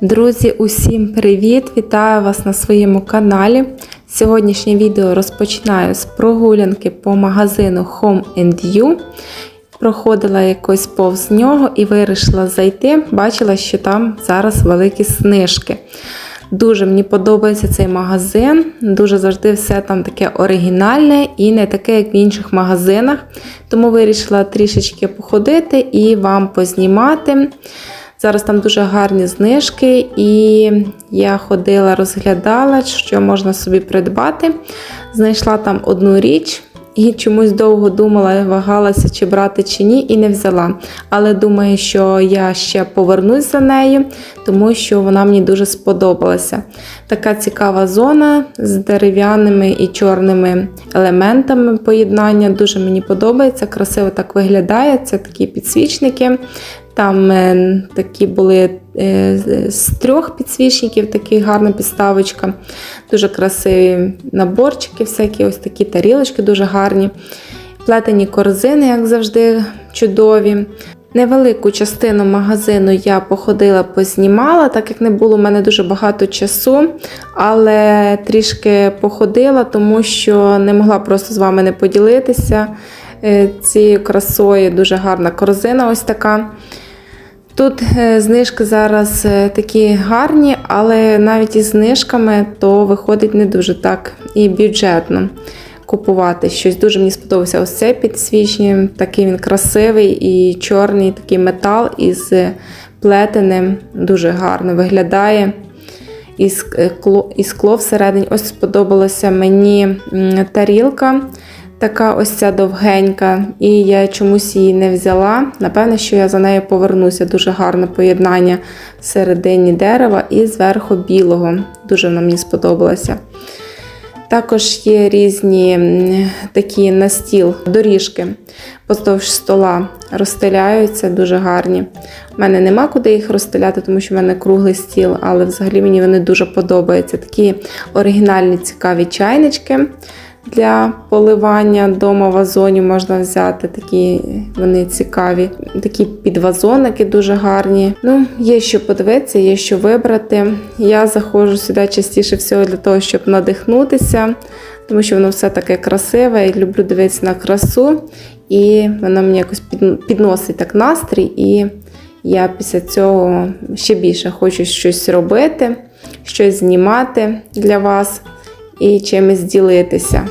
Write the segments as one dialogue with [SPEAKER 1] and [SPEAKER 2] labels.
[SPEAKER 1] Друзі, усім привіт! Вітаю вас на своєму каналі. Сьогоднішнє відео розпочинаю з прогулянки по магазину Home You. Проходила якось повз нього і вирішила зайти. Бачила, що там зараз великі знижки. Дуже мені подобається цей магазин. Дуже завжди все там таке оригінальне і не таке, як в інших магазинах. Тому вирішила трішечки походити і вам познімати. Зараз там дуже гарні знижки, і я ходила, розглядала, що можна собі придбати. Знайшла там одну річ. І чомусь довго думала, вагалася, чи брати, чи ні, і не взяла. Але думаю, що я ще повернусь за нею, тому що вона мені дуже сподобалася. Така цікава зона з дерев'яними і чорними елементами поєднання. Дуже мені подобається, красиво так виглядає. Це такі підсвічники. Там е, такі були е, з трьох підсвічників, така гарна підставочка. Дуже красиві наборчики, всякі ось такі тарілочки дуже гарні. Плетені корзини, як завжди, чудові. Невелику частину магазину я походила, познімала, так як не було в мене дуже багато часу, але трішки походила, тому що не могла просто з вами не поділитися е, цією красою. Дуже гарна корзина ось така. Тут е, знижки зараз е, такі гарні, але навіть із знижками то виходить не дуже так і бюджетно купувати щось. Дуже мені сподобався ось цей підсвічник, такий він красивий і чорний такий метал із плетеним, дуже гарно виглядає. І скло, і скло всередині. Ось сподобалася мені тарілка. Така ось ця довгенька, і я чомусь її не взяла. Напевне, що я за нею повернуся. Дуже гарне поєднання всередині дерева і зверху білого. Дуже вона мені сподобалася. Також є різні такі на стіл доріжки поздовж стола розстеляються, дуже гарні. У мене нема куди їх розстеляти, тому що в мене круглий стіл, але взагалі мені вони дуже подобаються. Такі оригінальні цікаві чайнички для поливання дома вазонів можна взяти. Такі вони цікаві. Такі підвазоники дуже гарні. Ну, є що подивитися, є що вибрати. Я заходжу сюди частіше всього для того, щоб надихнутися, тому що воно все таке красиве і люблю дивитися на красу. І воно мені якось підносить так настрій. І я після цього ще більше хочу щось робити, щось знімати для вас і чимось ділитися.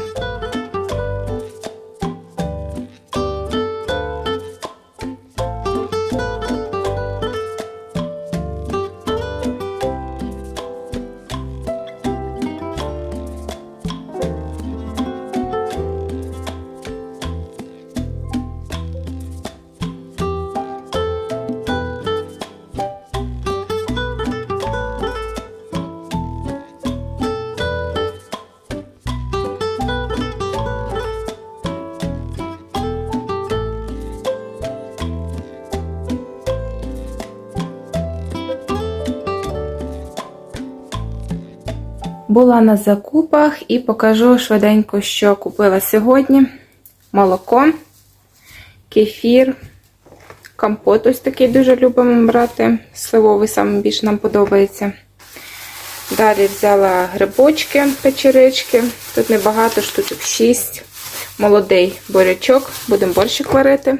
[SPEAKER 1] Була на закупах і покажу швиденько, що купила сьогодні: молоко, кефір, компот ось такий дуже любимо брати. Сливовий саме більше нам подобається. Далі взяла грибочки, печерички. Тут небагато, штучок 6. Молодий бурячок, будемо борщик варити.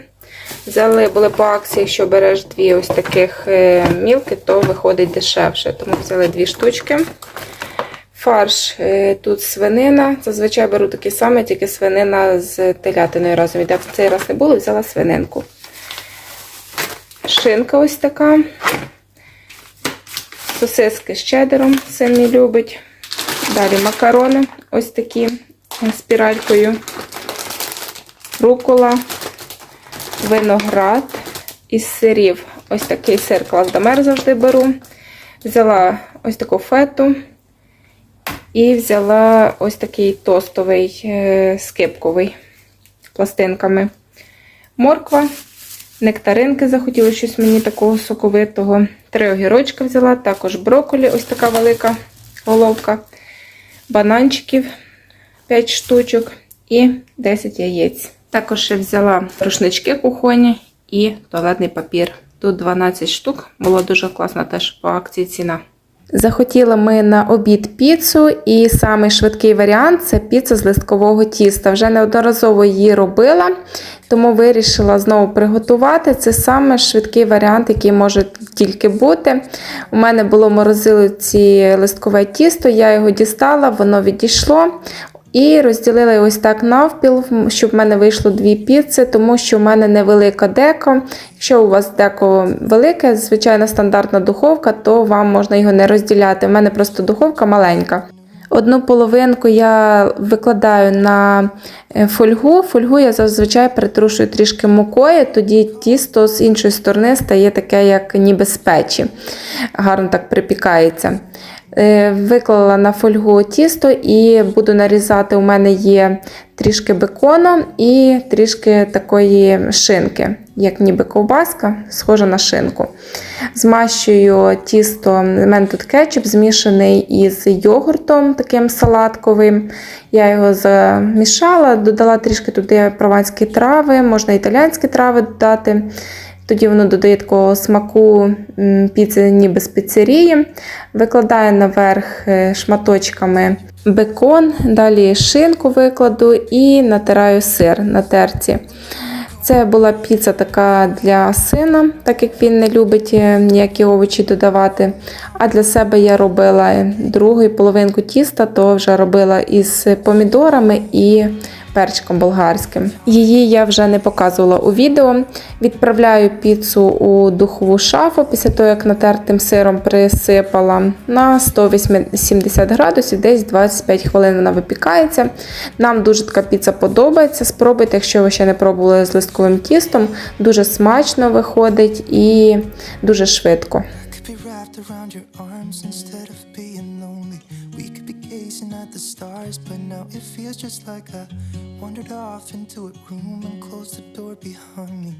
[SPEAKER 1] Взяли, були по акції, якщо береш дві ось таких е, мілки, то виходить дешевше. Тому взяли дві штучки. Фарш е, тут свинина. Зазвичай беру такий самий, тільки свинина з телятиною разом. Іде в цей раз не було, взяла свининку. Шинка ось така. Сосиски з чедером син любить. Далі макарони ось такі спіралькою. Рукола, виноград із сирів. Ось такий сир клаздамер завжди беру. Взяла ось таку фету. І взяла ось такий тостовий е, скипковий пластинками. Морква, нектаринки захотіла щось мені такого соковитого. Три огірочка взяла, також брокколі, ось така велика головка, бананчиків 5 штучок і 10 яєць. Також ще взяла рушнички кухонні і туалетний папір Тут 12 штук. Було дуже класно теж по акції ціна. Захотіли ми на обід піцу, і самий швидкий варіант це піца з листкового тіста. Вже неодноразово її робила, тому вирішила знову приготувати. Це саме швидкий варіант, який може тільки бути. У мене було в морозилці листкове тісто, я його дістала, воно відійшло. І розділила ось так навпіл, щоб в мене вийшло дві піци, тому що в мене невелика деко. Якщо у вас деко велике, звичайна стандартна духовка, то вам можна його не розділяти. У мене просто духовка маленька. Одну половинку я викладаю на е, фольгу. Фольгу я зазвичай притрушую трішки мукою, тоді тісто з іншої сторони стає таке, як ніби з печі. Гарно так припікається. Е, Виклала на фольгу тісто і буду нарізати. У мене є трішки бекону і трішки такої шинки, як ніби ковбаска, схожа на шинку. Змащую тісто, у мене тут кетчуп змішаний із йогуртом, таким салатковим. Я його замішала, додала трішки туди прованські трави, можна італійські трави додати. Тоді воно додає такого смаку піци, ніби з піцерії. Викладаю наверх е, шматочками бекон, далі шинку викладу і натираю сир на терці. Це була піца така для сина, так як він не любить е, ніякі овочі додавати. А для себе я робила другу половинку тіста, то вже робила із помідорами і перчиком болгарським. Її я вже не показувала у відео. Відправляю піцу у духову шафу після того, як натертим сиром присипала на 180 градусів, десь 25 хвилин вона випікається. Нам дуже така піца подобається. Спробуйте, якщо ви ще не пробували з листковим тістом. Дуже смачно виходить і дуже швидко.
[SPEAKER 2] Gazing at the stars, but now it feels just like I wandered off into a room and closed the door behind me.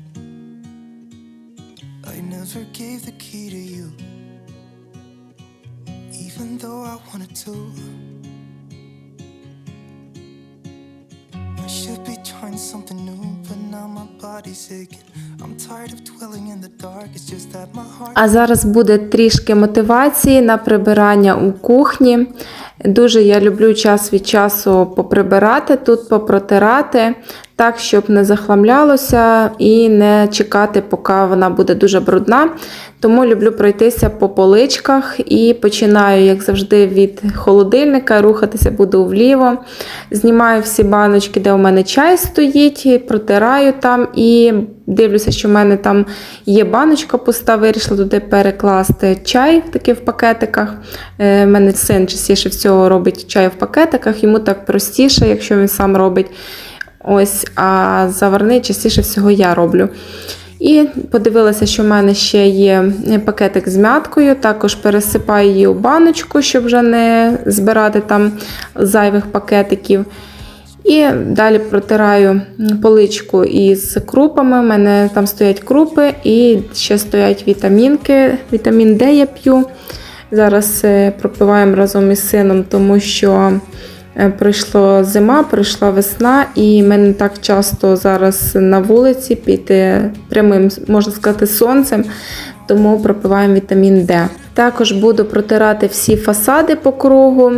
[SPEAKER 2] I never gave the key to you, even though I wanted to. I should be trying something new, but now my body's aching.
[SPEAKER 1] А зараз буде трішки мотивації на прибирання у кухні. Дуже я люблю час від часу поприбирати тут, попротирати, так, щоб не захламлялося і не чекати, поки вона буде дуже брудна. Тому люблю пройтися по поличках і починаю, як завжди, від холодильника, рухатися буду вліво. Знімаю всі баночки, де у мене чай стоїть, протираю там і дивлюся, що в мене там є баночка пуста, вирішила туди перекласти чай такий в пакетиках. Е, У мене син частіше всього робить чай в пакетиках, йому так простіше, якщо він сам робить. Ось, а заварний частіше всього я роблю. І подивилася, що в мене ще є пакетик з мяткою, також пересипаю її у баночку, щоб вже не збирати там зайвих пакетиків. І далі протираю поличку із крупами. У мене там стоять крупи і ще стоять вітамінки. Вітамін Д я п'ю. Зараз е, пропиваємо разом із сином, тому що е, прийшла зима, прийшла весна, і ми не так часто зараз на вулиці під е, прямим, можна сказати, сонцем. Тому пропиваємо вітамін Д. Також буду протирати всі фасади по кругу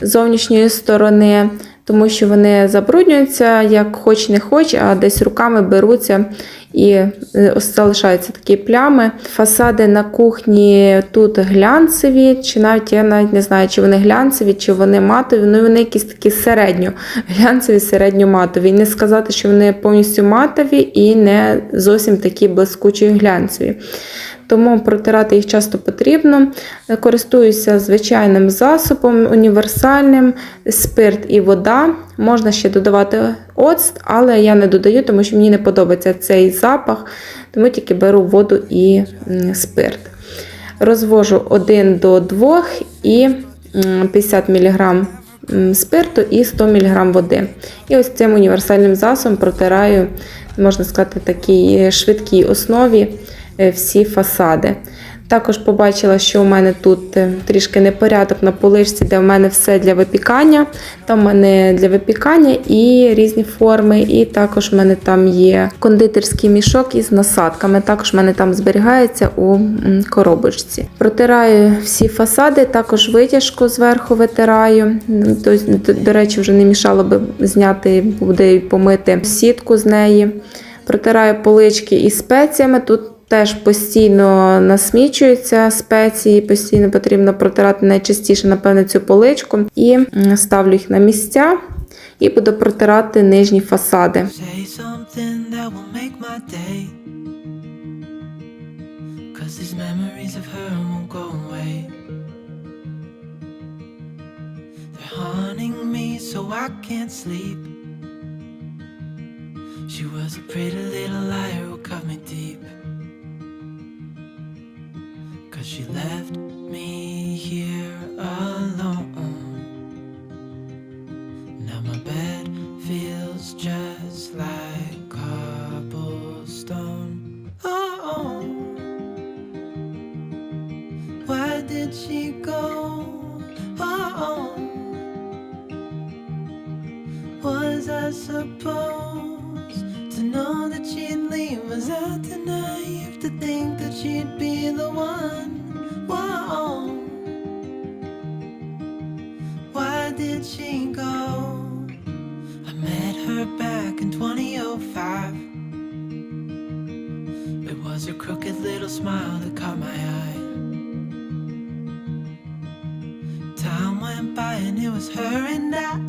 [SPEAKER 1] зовнішньої сторони, тому що вони забруднюються як хоч не хоч, а десь руками беруться і е, залишаються такі плями. Фасади на кухні тут глянцеві, чи навіть я навіть не знаю, чи вони глянцеві, чи вони матові. Ну вони якісь такі середньо глянцеві, середньо-матові. Не сказати, що вони повністю матові і не зовсім такі блискучі глянцеві. Тому протирати їх часто потрібно. Користуюся звичайним засобом, універсальним, спирт і вода. Можна ще додавати оцт, але я не додаю, тому що мені не подобається цей запах, тому тільки беру воду і спирт. Розвожу 1 до 2 і 50 мг спирту і 100 мг води. І ось цим універсальним засобом протираю, можна сказати, такій швидкій основі всі фасади. Також побачила, що у мене тут е, трішки непорядок на поличці, де в мене все для випікання. Там в мене для випікання і різні форми. І також в мене там є кондитерський мішок із насадками. Також в мене там зберігається у коробочці. Протираю всі фасади, також витяжку зверху витираю. До, до, до речі, вже не мішало би зняти, буде і помити сітку з неї. Протираю полички із спеціями. Тут теж постійно насмічуються спеції, постійно потрібно протирати найчастіше, напевно, цю поличку. І ставлю їх на місця і буду протирати нижні фасади.
[SPEAKER 3] She was a pretty little liar who cut me deep. Cause she left me here alone. Now my bed feels just like cobblestone. Oh, why did she go? Oh, was I supposed know that she'd leave? I too naive to think that she'd be the one? Whoa. Why did she go? I met her back in 2005. It was her crooked little smile that caught my eye. Time went by and it was her and I.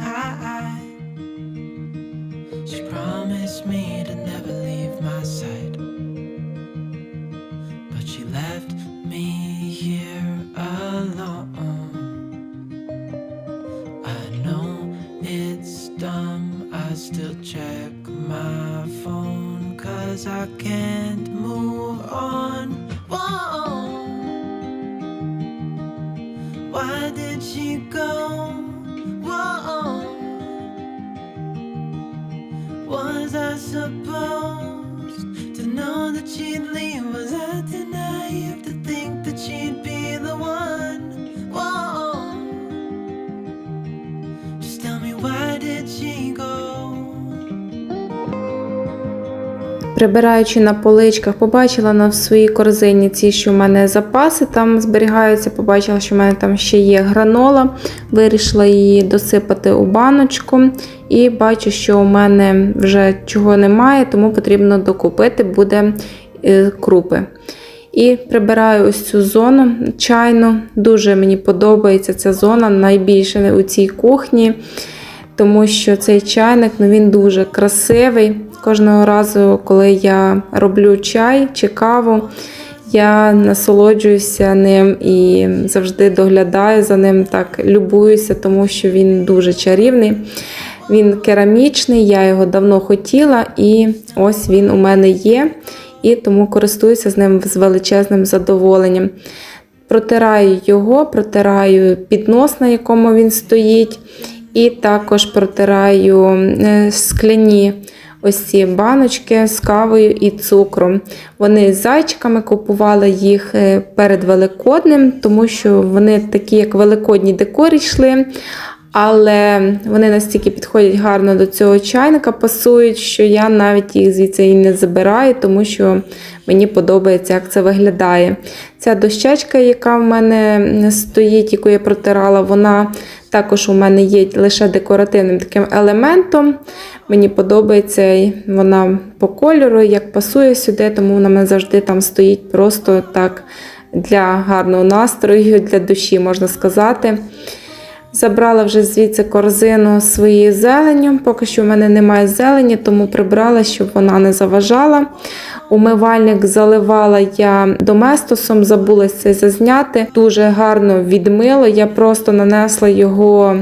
[SPEAKER 1] Прибираючи на поличках, побачила на своїй корзині ці, що в мене запаси там зберігаються. Побачила, що в мене там ще є гранола. Вирішила її досипати у баночку. І бачу, що у мене вже чого немає, тому потрібно докупити буде е, крупи. І прибираю ось цю зону чайну. Дуже мені подобається ця зона, найбільше у цій кухні тому що цей чайник ну, він дуже красивий. Кожного разу, коли я роблю чай чи каву, я насолоджуюся ним і завжди доглядаю за ним, так любуюся, тому що він дуже чарівний. Він керамічний, я його давно хотіла, і ось він у мене є. І тому користуюся з ним з величезним задоволенням. Протираю його, протираю піднос, на якому він стоїть, і також протираю е, скляні ось баночки з кавою і цукром. Вони з зайчиками купувала їх е, перед Великоднем, тому що вони такі, як великодні декор йшли. Але вони настільки підходять гарно до цього чайника, пасують, що я навіть їх звідси і не забираю, тому що мені подобається, як це виглядає. Ця дощечка, яка в мене стоїть, яку я протирала, вона також у мене є лише декоративним таким елементом. Мені подобається вона по кольору, як пасує сюди, тому вона мене завжди там стоїть просто так для гарного настрою, для душі, можна сказати. Забрала вже звідси корзину своєю зеленню. Поки що в мене немає зелені, тому прибрала, щоб вона не заважала. Умивальник заливала я доместосом, забулася це зазняти. Дуже гарно відмило. Я просто нанесла його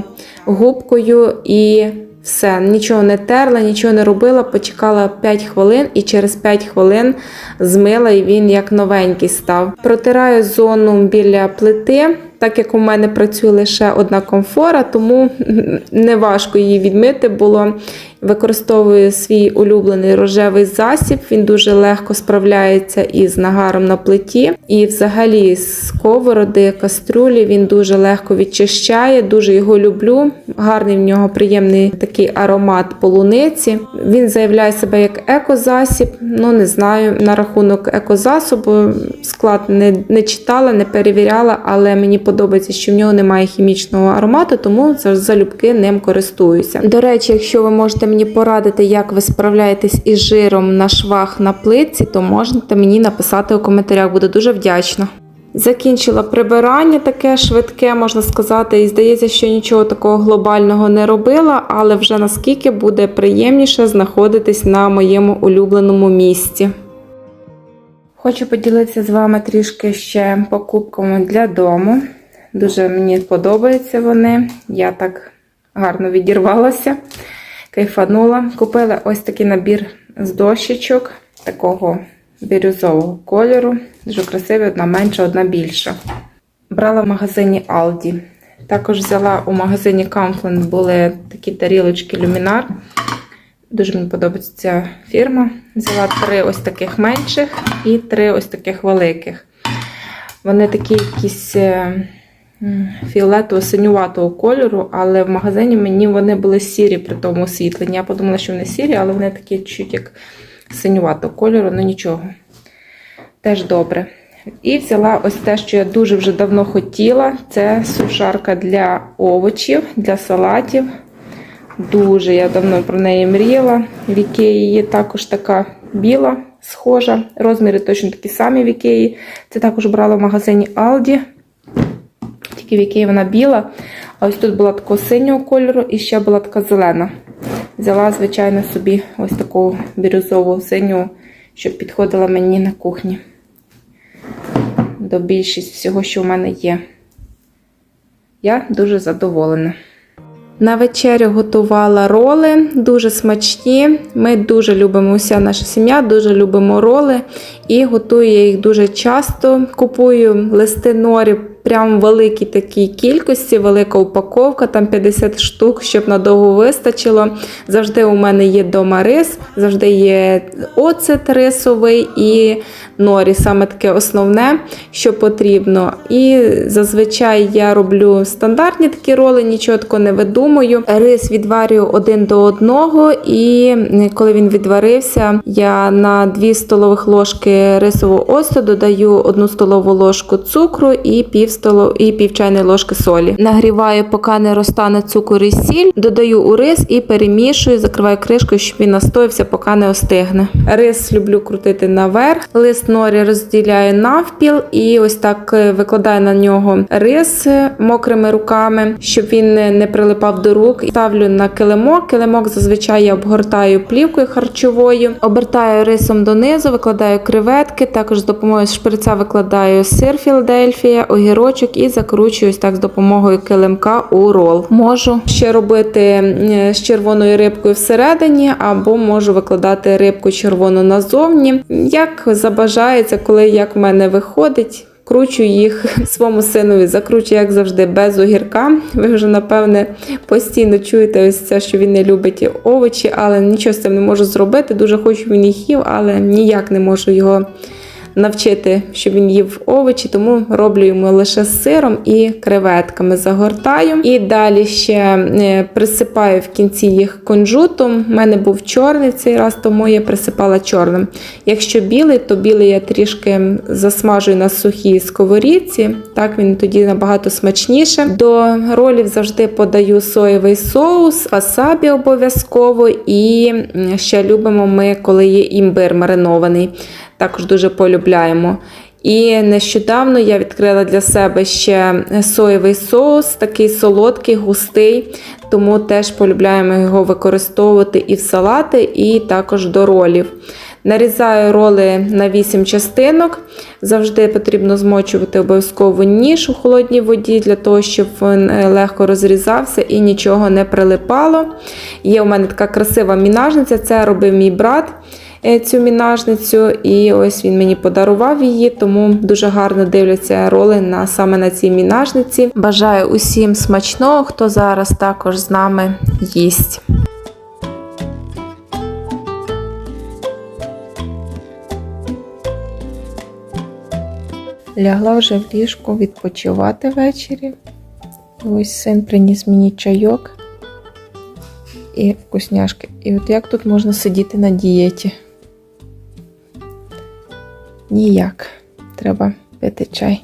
[SPEAKER 1] губкою і все. Нічого не терла, нічого не робила. Почекала 5 хвилин і через 5 хвилин змила, і він як новенький став. Протираю зону біля плити. Так як у мене працює лише одна комфора, тому не важко її відмити було. Використовую свій улюблений рожевий засіб. Він дуже легко справляється із нагаром на плиті. І взагалі з сковороди, кастрюлі він дуже легко відчищає, дуже його люблю. Гарний в нього приємний такий аромат полуниці. Він заявляє себе як екозасіб. Ну не знаю на рахунок екозасобу. Склад не, не читала, не перевіряла, але мені подобається, що в нього немає хімічного аромату, тому залюбки ним користуюся. До речі, якщо ви можете мені порадити, як ви справляєтесь із жиром на швах на плитці, то можете мені написати у коментарях. Буду дуже вдячна. Закінчила прибирання таке швидке, можна сказати, і здається, що нічого такого глобального не робила, але вже наскільки буде приємніше знаходитись на моєму улюбленому місці. Хочу поділитися з вами трішки ще покупками для дому. Дуже мені подобаються вони. Я так гарно відірвалася, кайфанула. Купила ось такий набір з дощечок такого бірюзового кольору. Дуже красивий, одна менша, одна більша. Брала в магазині Aldi. Також взяла у магазині Kampfland були такі тарілочки люмінар. Дуже мені подобається ця фірма. Взяла три ось таких менших і три ось таких великих. Вони такі якісь е, фіолетово-синюватого кольору, але в магазині мені вони були сірі при тому освітленні. Я подумала, що вони сірі, але вони такі чуть як синюватого кольору, ну нічого. Теж добре. І взяла ось те, що я дуже вже давно хотіла. Це сушарка для овочів, для салатів. Дуже я давно про неї мріяла. В Ікеї є також така біла, схожа. Розміри точно такі самі в Ікеї. Це також брала в магазині Aldi. В Ікеї вона біла. А ось тут була такого синього кольору і ще була така зелена. Взяла, звичайно, собі ось таку бірюзову синю, щоб підходила мені на кухні. До більшість всього, що в мене є. Я дуже задоволена. На вечерю готувала роли, дуже смачні. Ми дуже любимо, уся наша сім'я, дуже любимо роли і готую я їх дуже часто. Купую листи норі прям великій такій кількості, велика упаковка, там 50 штук, щоб надовго вистачило. Завжди у мене є дома рис, завжди є оцет рисовий і норі, саме таке основне, що потрібно. І зазвичай я роблю стандартні такі роли, нічого такого не видумую. Рис відварюю один до одного, і коли він відварився, я на 2 столових ложки рисового оцту додаю 1 столову ложку цукру і пів столов... і пів чайної ложки солі. Нагріваю, поки не розтане цукор і сіль, додаю у рис і перемішую, закриваю кришкою, щоб він настоявся, поки не остигне. Рис люблю крутити наверх. Лист норі розділяю навпіл і ось так е, викладаю на нього рис е, мокрими руками, щоб він не не прилипав до рук. Ставлю на килимок. Килимок зазвичай я обгортаю плівкою харчовою, обертаю рисом донизу, викладаю креветки. Також з допомогою шприця викладаю сир Філадельфія, огірочок і закручую так з допомогою килимка у рол. Можу ще робити е, з червоною рибкою всередині, або можу викладати рибку червону назовні. Як забажається, коли як в мене виходить. Кручу їх своєму синові, закручу, як завжди, без огірка. Ви вже, напевне, постійно чуєте ось це, що він не любить овочі, але нічого з цим не можу зробити. Дуже хочу він їх їв, але ніяк не можу його навчити, щоб він їв овочі, тому роблю йому лише з сиром і креветками. Загортаю. І далі ще е, присипаю в кінці їх кунжутом. У мене був чорний в цей раз, тому я присипала чорним. Якщо білий, то білий я трішки засмажую на сухій сковорідці. Так він тоді набагато смачніше. До ролів завжди подаю соєвий соус, васабі обов'язково. І ще любимо ми, коли є імбир маринований. Також дуже полюбляємо. І нещодавно я відкрила для себе ще соєвий соус, такий солодкий, густий, тому теж полюбляємо його використовувати і в салати, і також до ролів. Нарізаю роли на 8 частинок. Завжди потрібно змочувати обов'язково ніж у холодній воді, для того, щоб він е, легко розрізався і нічого не прилипало. Є у мене така красива мінажниця, це робив мій брат Е, цю мінажницю, і ось він мені подарував її, тому дуже гарно дивляться роли на саме на цій мінажниці. Бажаю усім смачного, хто зараз також з нами їсть. Лягла вже в ліжку відпочивати ввечері. Ось син приніс мені чайок і вкусняшки. І от як тут можна сидіти на дієті? Ніяк. Треба пити чай.